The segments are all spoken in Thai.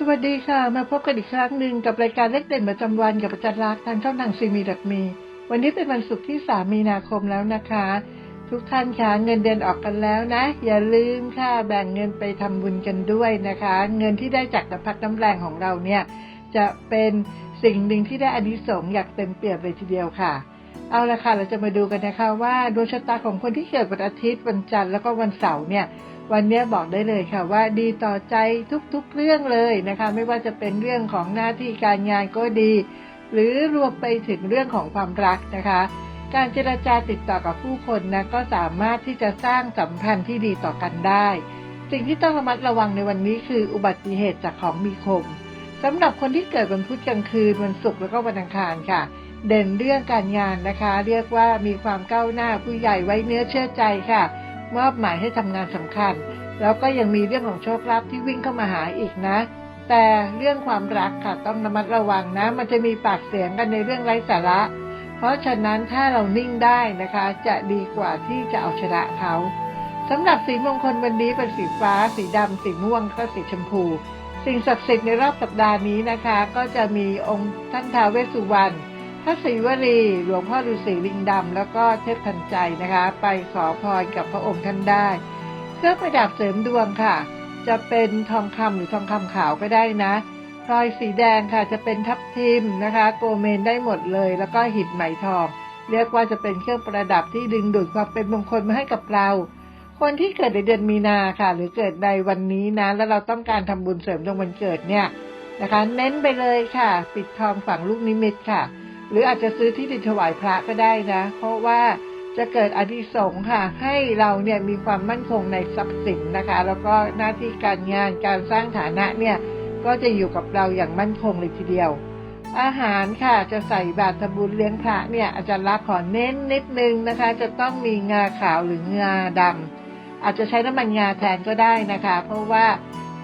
สวัสดีค่ะ มาพบกันอีกครั้งหนึ่งกับรายการเลขเด่นประจำวันกับอาจารย์ลักษณ์ทางช่องทางซีมีดักมี วันนี้เป็นวันศุกร์ที่ 3 มีนาคมแล้วนะคะ ทุกท่านคะเงินเดือนออกกันแล้วนะ อย่าลืมค่ะแบ่งเงินไปทำบุญกันด้วยนะคะ เงินที่ได้จากน้ำพักน้ำแรงของเราเนี่ย จะเป็นสิ่งหนึ่งที่ได้อานิสงส์อยางเต็มเปี่ยมเลยทีเดียวค่ะ เอาละค่ะเราจะมาดูกันนะคะว่าดวงชะตาของคนที่เกิดวันอาทิตย์วันจันทร์แล้วก็วันเสาร์เนี่ย วันนี้บอกได้เลยค่ะว่าดีต่อใจทุกๆเรื่องเลยนะคะ ไม่ว่าจะเป็นเรื่องของหน้าที่การงานก็ดี หรือรวมไปถึงเรื่องของความรักนะคะ การเจรจาติดต่อกับผู้คนนะก็สามารถที่จะสร้างสัมพันธ์ที่ดีต่อกันได้ สิ่งที่ต้องระมัดระวังในวันนี้คืออุบัติเหตุจากของมีคมสำหรับคนที่เกิดวันพุธกลางคืนวันศุกร์แล้วก็วันอังคารค่ะ เด่นเรื่องการงานนะคะ เรียกว่ามีความก้าวหน้าผู้ใหญ่ไว้เนื้อเชื่อใจค่ะ มอบหมายให้ทำงานสำคัญ แล้วก็ยังมีเรื่องของโชคลาภที่วิ่งเข้ามาหาอีกนะ แต่เรื่องความรักค่ะต้องระมัดระวังนะ มันจะมีปากเสียงกันในเรื่องไร้สาระ เพราะฉะนั้นถ้าเรานิ่งได้นะคะ จะดีกว่าที่จะเอาชนะเขาสำหรับสีมงคลวันนี้เป็นสีฟ้า สีดำสีม่วงแล้วก็สีชมพู สิ่งศักดิ์สิทธิ์ในรอบสัปดาห์นี้นะคะ ก็จะมีองค์ท่านท้าวเวสสุวรรณ พระศรีวลีหลวงพ่อฤาษีลิงดำแล้วก็เทพทันใจนะคะ ไปขอพรกับพระองค์ท่านได้ เครื่องประดับเสริมดวงค่ะ จะเป็นทองคำหรือทองคำขาวก็ได้นะพลอยสีแดงค่ะจะเป็นทับทิมนะคะ โกเมนได้หมดเลย แล้วก็หินไหมทอง เรียกว่าจะเป็นเครื่องประดับที่ดึงดูดความเป็นมงคลมาให้กับเรา คนที่เกิดในเดือนมีนาค่ะ หรือเกิดในวันนี้นะ แล้วเราต้องการทำบุญเสริมดวงวันเกิดเนี่ยนะคะ เน้นไปเลยค่ะ ปิดทองฝังลูกนิมิตค่ะ หรืออาจจะซื้อที่ดินถวายพระก็ได้นะ เพราะว่าจะเกิดอธิสงค่ะ ให้เราเนี่ยมีความมั่นคงในทรัพย์สินนะคะ แล้วก็หน้าที่การงานการสร้างฐานะเนี่ยก็จะอยู่กับเราอย่างมั่นคงเลยทีเดียว อาหารค่ะจะใส่บาตรบุญเลี้ยงพระเนี่ยอาจารย์รักขอเน้นนิดนึงนะคะ จะต้องมีงาขาวหรืองาดำอาจจะใช้น้ำมันงาแทนก็ได้นะคะ เพราะว่า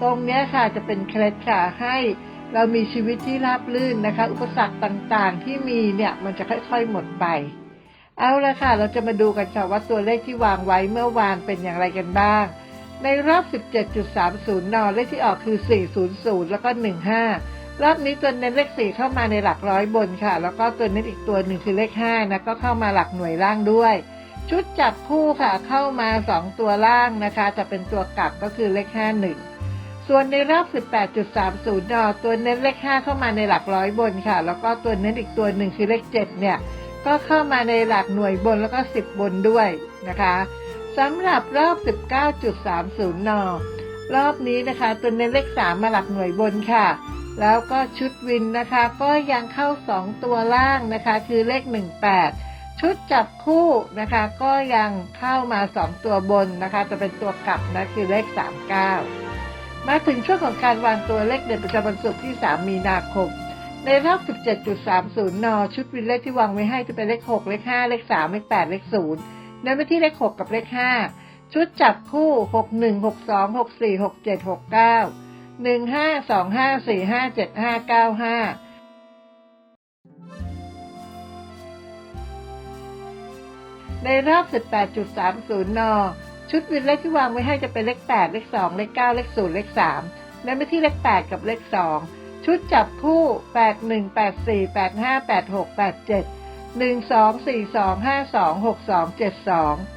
ตรงเนี้ยค่ะจะเป็นเคล็ดค่ะให้ เรามีชีวิตที่ราบรื่นนะคะ อุปสรรคต่างๆ ที่มีเนี่ยมันจะค่อยๆหมดไป เอาละค่ะ เราจะมาดูกันค่ะว่าตัวเลขที่วางไว้เมื่อวานเป็นอย่างไรกันบ้าง ในรอบ 17.30นเลขที่ออกคือ 400 แล้วก็ 15 รอบนี้ตัวเน้นเลข 4 เข้ามาในหลักร้อยบนค่ะ แล้วก็ตัวเน้นอีกตัวหนึ่งคือเลข 5 นะ ก็เข้ามาหลักหน่วยล่างด้วย ชุดจับคู่ค่ะเข้ามา 2 ตัวล่างนะคะ จะเป็นตัวกลับก็คือเลข 51 ส่วนในรอบ 18.30นตัวเน้นเลข 5 เข้ามาในหลักร้อยบนค่ะ แล้วก็ตัวเน้นอีกตัวหนึ่งคือเลข 7 เนี่ย ก็เข้ามาในหลักหน่วยบนแล้วก็ 10 บนด้วยนะคะสำหรับรอบ 19.30นรอบนี้นะคะ ตัวเน้นเลข 3 มาหลักหน่วยบนค่ะ แล้วก็ชุดวินนะคะ ก็ยังเข้า 2 ตัวล่างนะคะ คือเลข 18ชุดจับคู่นะคะก็ยังเข้ามา 2 ตัวบนนะคะ จะเป็นตัวกลับนะคือเลข 39 มาถึงช่วงของการวางตัวเลขเด่นประจำวันศุกร์ที่ 3 มีนาคม ในรอบ 17.30 น ชุดวินเลขที่วางไว้ให้จะเป็นเลข 6 เลข 5 เลข 3 เลข 8 เลข 0 เน้นไปที่เลข 6 กับเลข 5 ชุดจับคู่ 6 1 6 2 6 4 6 7 6 9 1 5 2 5 4 5 7 5 9 5ในรอบ 18.30 น ชุดวินเลขที่วางไว้ให้จะเป็นเลข8เลข2เลข9เลข0เลข3เน้นไปที่เลข 8 กับเลข 2 ชุดจับคู่ 8 1 8 4 8 5 8 6 8 7 1 2 4 2 5 2 6 2 7 2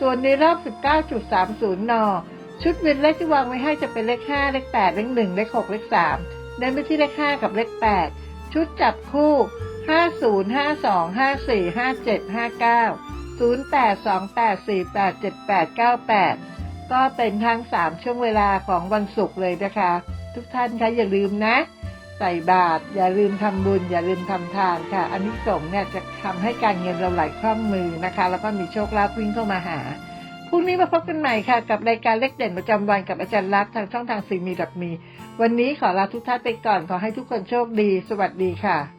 ส่วนในรอบ 19.30 น ชุดวินเลขที่วางไว้ให้จะเป็นเลข 5 เลข 8 เลข 1 เลข 6 เลข 3 เน้นไปที่เลข 5 กับเลข 8 ชุดจับคู่ 52 54 57 59 08 28 48 78ก็เป็นทั้ง 3 ช่วงเวลาของวันศุกร์เลยนะคะ ทุกท่านคะอย่าลืมนะ ใส่บาตรอย่าลืมทำบุญ อย่าลืมทำทานค่ะอันนี้สงเนี่ยจะทำให้การเงินเราไหลคล่องมือนะคะ แล้วก็มีโชคลาภวิ่งเข้ามาหาพรุ่งนี้มาพบกันใหม่ค่ะ กับรายการเลขเด่นประจำวันกับอาจารย์ลักษ์ทางช่องทางสีมีดับมี วันนี้ขอลาทุกท่านไปก่อนขอให้ทุกคนโชคดี สวัสดีค่ะ